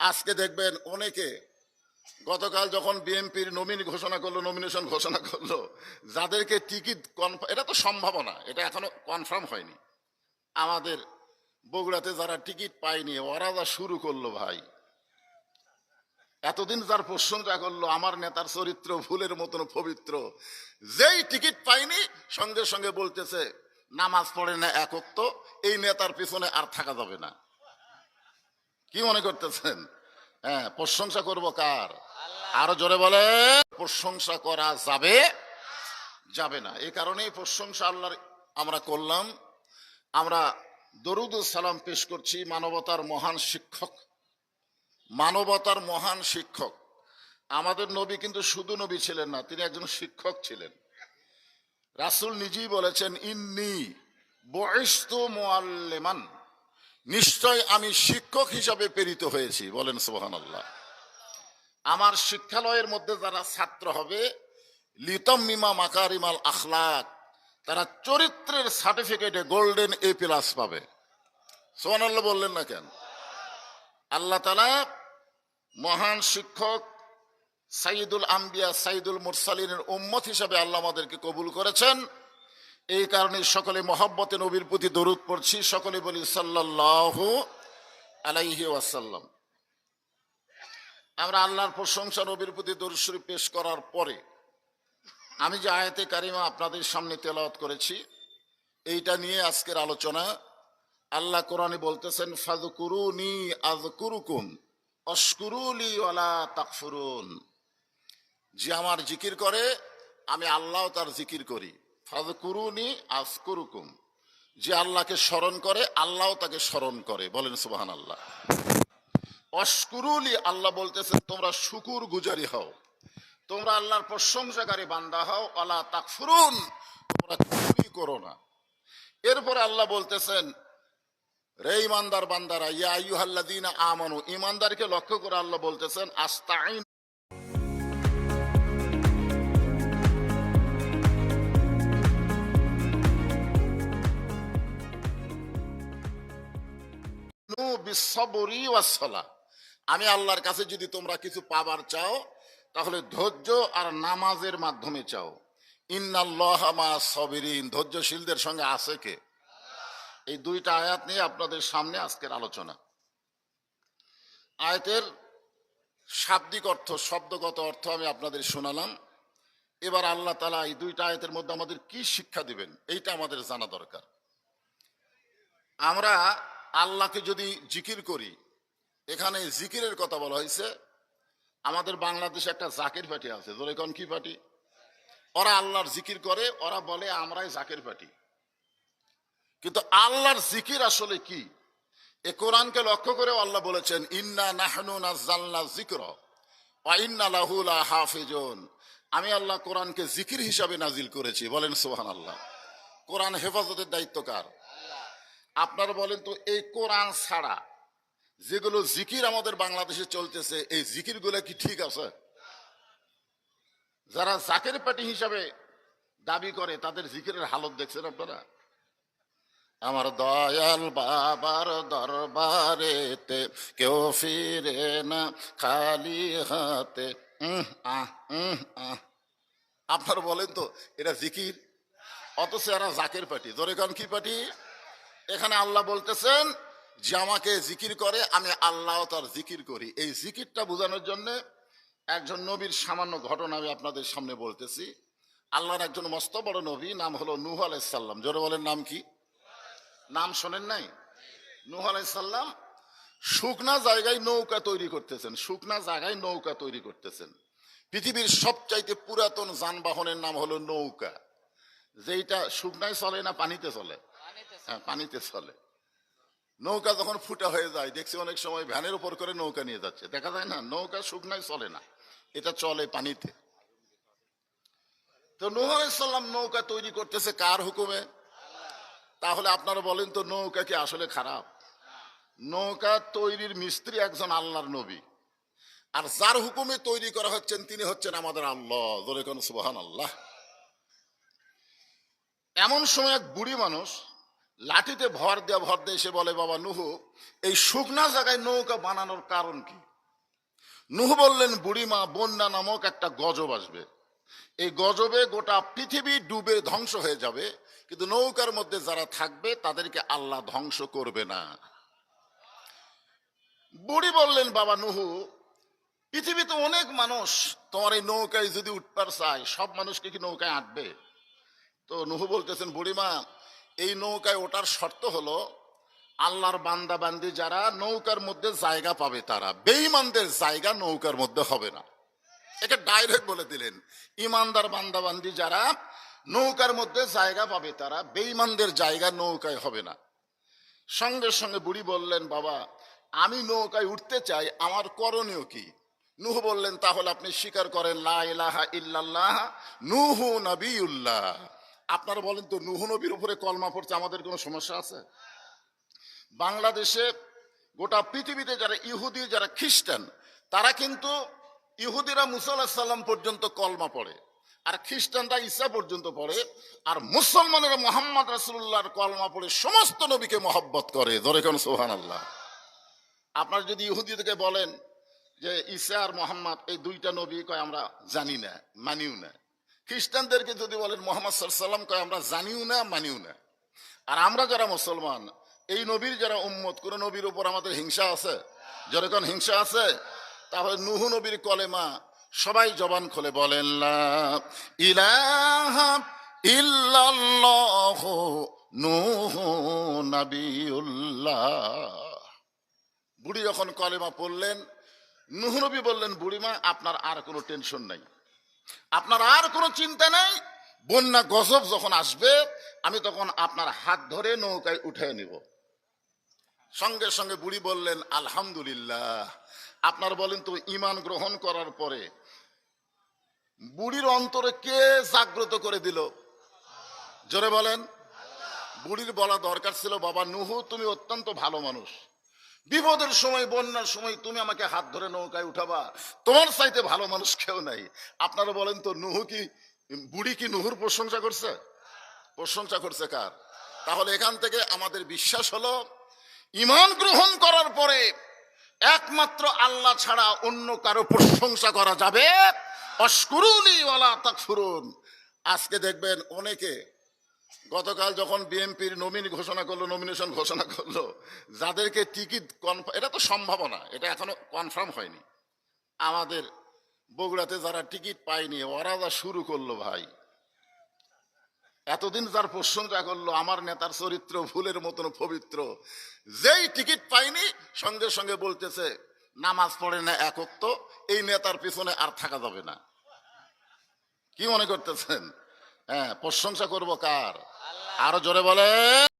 আজকে দেখবেন অনেকে গতকাল যখন বিএনপির নমিনি ঘোষণা করল নমিনেশন ঘোষণা করল, যাদেরকে টিকিট কনফার্ম এটা তো সম্ভাবনা, এটা এখনও কনফার্ম হয়নি। আমাদের বগুড়াতে যারা টিকিট পায়নি, ওরা যা শুরু করল ভাই। এতদিন যার প্রশংসা করল, আমার নেতার চরিত্র ফুলের মতন পবিত্র। যেই টিকিট পাইনি সঙ্গে সঙ্গে বলতেছে, নামাজ পড়ে না একক তো এই নেতার পিছনে আর থাকা যাবে না। কি মনে করতেছেন? হ্যাঁ প্রশংসা করব কার? আরও জোরে বলে প্রশংসা করা যাবে? যাবে না। এই কারণেই প্রশংসা আল্লাহর আমরা করলাম। আমরা দরুদ সালাম পেশ করছি মানবতার মহান শিক্ষক। মানবতার মহান শিক্ষক। আমাদের নবী কিন্তু শুধু নবী ছিলেন না, তিনি একজন শিক্ষক ছিলেন। রাসূল নিজেই বলেছেন, ইন্নি বয়স্তু মোয়াল্লেমান নিশ্চয় আমি শিক্ষক হিসাবে প্রেরিত হয়েছি, বলেন সোহান আল্লাহ আমার শিক্ষালয়ের মধ্যে যারা ছাত্র হবে লিতম মিমা মাকারিমাল আখলাক, তারা চরিত্রের সার্টিফিকেটে গোল্ডেন এ প্লাস পাবে। সোহান আল্লাহ বললেন না কেন? আল্লাহ তালা মহান শিক্ষক সাইদুল আম্বিয়া সাইদুল মুরসালিনের উম্মত হিসাবে আল্লাহ আমাদেরকে কবুল করেছেন। এই কারণে সকলে মহাব্বতে নবীর প্রতি দরুদ পড়ছি। সকলে বলি সাল্লাহ আলাইহি ওয়াসাল্লাম। আমরা আল্লাহর প্রশংসা নবীর প্রতি দরুদ পেশ করার পরে আমি যে আয়াতে কারিমা আপনাদের সামনে তেলাওয়াত করেছি, এইটা নিয়ে আজকের আলোচনা। আল্লাহ কোরআনে বলতেছেন ফাজকুরুনি আজকুরুকুম অস্কুরুলি ওয়ালা তাকফুরুন যে আমার জিকির করে, আমি আল্লাহ তার জিকির করি। ফাজকুরুনি আজকুরুকুম যে আল্লাহকে স্মরণ করে আল্লাহ তাকে স্মরণ করে। বলেন সুবাহান আল্লাহ অস্কুরুলি আল্লাহ বলতেছেন, তোমরা শুকুর গুজারি হও। তোমরা আল্লাহর প্রশংসাকারী বান্দা হও। আল্লাহ তাকফুরুন, তোমরা চুরি করো না। এরপরে আল্লাহ বলতেছেন রে ইমানদার বান্দারা, ইয়া আইয়ুহাল্লাযীনা আমানু, ইমানদারকে লক্ষ্য করে আল্লাহ বলতেছেন আস্তাইন বিসবরি ওয়াসসালা আমি আল্লাহর কাছে যদি তোমরা কিছু পাবার চাও, তাহলে ধৈর্য আর নামাজের মাধ্যমে চাও। ইন্নাল্লাহ মা সবিরিন। ধৈর্যশীলদের সঙ্গে আছে কে? এই দুইটা আয়াত নিয়ে আপনাদের সামনে আজকের আলোচনা। আয়াতের শাব্দিক অর্থ, শব্দগত অর্থ আমি আপনাদের শোনালাম। এবার আল্লাহ তালা এই দুইটা আয়াতের মধ্যে আমাদের কি শিক্ষা দিবেন, এইটা আমাদের জানা দরকার। আমরা আল্লাহকে যদি জিকির করি, এখানে জিকিরের কথা বলা হয়েছে, আমাদের বাংলাদেশে একটা জাকের পার্টি আছে। যেরকম কি পার্টি? ওরা আল্লাহর জিকির করে, ওরা বলে, আমরাই জাকের পার্টি। কিন্তু আল্লাহর জিকির আসলে কি? এ কোরআনকে লক্ষ্য করে আল্লাহ বলেছেন, ইন্না নাহনু নাজ্জালনা যিকর ওয়া ইন্না লাহু লাহাফিজুন আমি আল্লাহ কোরআনকে জিকির হিসাবে নাজিল করেছি। বলেন সোহান আল্লাহ কোরআন হেফাজতের দায়িত্ব কার? আপনারা বলেন তো, এই কোরআন ছাড়া যেগুলো জিকির আমাদের বাংলাদেশে চলতেছে, এই জিকির কি ঠিক আছে? যারা জাকের পার্টি হিসাবে দাবি করে, তাদের জিকিরের হালত দেখছেন আপনারা? আমার দয়াল বাবার দরবারেতে কেউ ফিরে না, খালি হাতে। আপনারা বলেন তো এটা জিকির? অথচ এরা জাকের ধরে কান কি পার্টি এখানে আল্লাহ বলতেছেন যে আমাকে জিকির করে, আমি আল্লাহ তার জিকির করি। এই জিকিরটা বোঝানোর জন্য একজন নবীর সামান্য ঘটনা আমি আপনাদের সামনে বলতেছি। আল্লাহর একজন মস্ত বড় নবী, নাম হলো নুহ আলাইসাল্লাম জোরে বলেন, নাম কি? নাম শোনেন নাই? নূহ আলাইসাল্লাম শুকনা জায়গায় নৌকা তৈরি করতেছেন, শুকনা জায়গায় নৌকা তৈরি করতেছেন। পৃথিবীর সবচাইতে পুরাতন যানবাহনের নাম হলো নৌকা। যেইটা শুকনায় চলে না পানিতে চলে? হ্যাঁ পানিতে চলে। নৌকা যখন ফুটা হয়ে যায়, দেখছি অনেক সময় ভ্যানের উপর করে নৌকা নিয়ে যাচ্ছে। দেখা যায় না, নৌকা শুকনায় চলে না। এটা চলে পানিতে। তো নূহ নৌকা তৈরি করতেছে কার হুকুমে? তাহলে আপনারা বলেন তো নৌকা কি আসলে খারাপ? নৌকা তৈরির মিস্ত্রি একজন আল্লাহর নবী। আর যার হুকুমে তৈরি করা হচ্ছেন, তিনি হচ্ছেন আমাদের আল্লাহ। ধরে কোন আল্লাহ এমন সময় এক বুড়ি মানুষ লাঠিতে ভর দেওয়া ভর দিয়ে, সে বলে, বাবা নুহু, এই শুকনা জায়গায় নৌকা বানানোর কারণ কি? নুহু বললেন, বুড়িমা, বন্যা নামক একটা গজব আসবে। এই গজবে গোটা পৃথিবী ডুবে ধ্বংস হয়ে যাবে, কিন্তু নৌকার মধ্যে যারা থাকবে, তাদেরকে আল্লাহ ধ্বংস করবে না। বুড়ি বললেন, বাবা নুহু, পৃথিবীতে অনেক মানুষ তোমার এই নৌকায় যদি উঠবার চায়, সব মানুষকে কি নৌকায় আঁটবে? তো নুহু বলতেছেন, বুড়িমা এই নৌকায় ওঠার শর্ত হলো আল্লাহর বান্দা বান্দি যারা নৌকার মধ্যে জায়গা পাবে তারা। বেঈমানদের জায়গা নৌকার মধ্যে হবে না। এটা ডাইরেক্ট বলে দিলেন। ইমানদার বান্দাবান্দি যারা নৌকার মধ্যে জায়গা পাবে তারা, বেঈমানদের জায়গা নৌকায় হবে না। সঙ্গে সঙ্গে বুড়ি বললেন, বাবা, আমি নৌকায় উঠতে চাই, আমার করণীয় কি? নুহ বললেন, তাহলে আপনি স্বীকার করেন, লা ইলাহা ইল্লাল্লাহ, নুহু নবিউল্লাহ আপনারা বলেন তো, নুহু নবীর উপরে কলমা পড়ছে আমাদের কোনো সমস্যা আছে? বাংলাদেশে গোটা পৃথিবীতে যারা ইহুদি, যারা খ্রিস্টান, তারা কিন্তু ইহুদিরা মুসাল্লাহ সাল্লাম পর্যন্ত কলমা পড়ে, আর খ্রিস্টানরা ঈসা পর্যন্ত পড়ে, আর মুসলমানেরা মোহাম্মদ রাসুল্লাহর কলমা পড়ে সমস্ত নবীকে মহব্বত করে। ধরে কোন সোহান আল্লাহ আপনার যদি ইহুদি থেকে বলেন যে ঈসা আর মোহাম্মদ, এই দুইটা নবী কয় আমরা জানি না, মানিও না। খ্রিস্টানদেরকে যদি বলেন, মোহাম্মদ সাল্লাম কয়, আমরা জানিও না, মানিও না। আর আমরা যারা মুসলমান, এই নবীর যারা উম্মত, কোন নবীর উপর আমাদের হিংসা আছে? যেরকম হিংসা আছে, তাহলে নুহু নবীর কলেমা সবাই জবান খোলে বলেন বুড়ি যখন কলেমা পড়লেন, নুহ নবী বললেন, বুড়িমা, আপনার আর কোনো টেনশন নাই। আপনার আর কোনো চিন্তা নাই? বন্যা, গজব যখন আসবে, আমি তখন আপনার হাত ধরে নৌকায় উঠে নিব। সঙ্গে সঙ্গে বুড়ি বললেন, আলহামদুলিল্লাহ। আপনার বলেন তো ইমান গ্রহণ করার পরে বুড়ির অন্তরে কে জাগ্রত করে দিল? জোরে বলেন। বুড়ির বলা দরকার ছিল, বাবা নুহু, তুমি অত্যন্ত ভালো মানুষ। বিপদের সময়, বন্যার সময় তুমি আমাকে হাত ধরে নৌকায় উঠাবা। তোমার চাইতে ভালো মানুষ কেউ নাই। আপনারা বলেন তো, নুহু কি, বুড়ি কি নুহুর প্রশংসা করছে? প্রশংসা করছে কার? তাহলে এখান থেকে আমাদের বিশ্বাস হলো, ইমান গ্রহণ করার পরে একমাত্র আল্লাহ ছাড়া অন্য কারও প্রশংসা করা যাবে? অস্কুরুনি ওয়ালা তাকফুরুন। আজকে দেখবেন অনেকে গতকাল যখন বিএনপির নমিনি ঘোষণা করল নমিনেশন ঘোষণা করল, যাদেরকে টিকিট কনফার্ম এটা তো সম্ভাবনা, এটা এখনও কনফার্ম হয়নি। আমাদের বগুড়াতে যারা টিকিট পায়নি, ওরা যা শুরু করল ভাই। এতদিন যার প্রশংসা করল, আমার নেতার চরিত্র ভুলের মতন পবিত্র। যেই টিকিট পাইনি সঙ্গে সঙ্গে বলতেছে, নামাজ পড়ে না একক এই নেতার পিছনে আর থাকা যাবে না। কি মনে করতেছেন? হ্যাঁ প্রশংসা করব কার? আরও জোরে বলে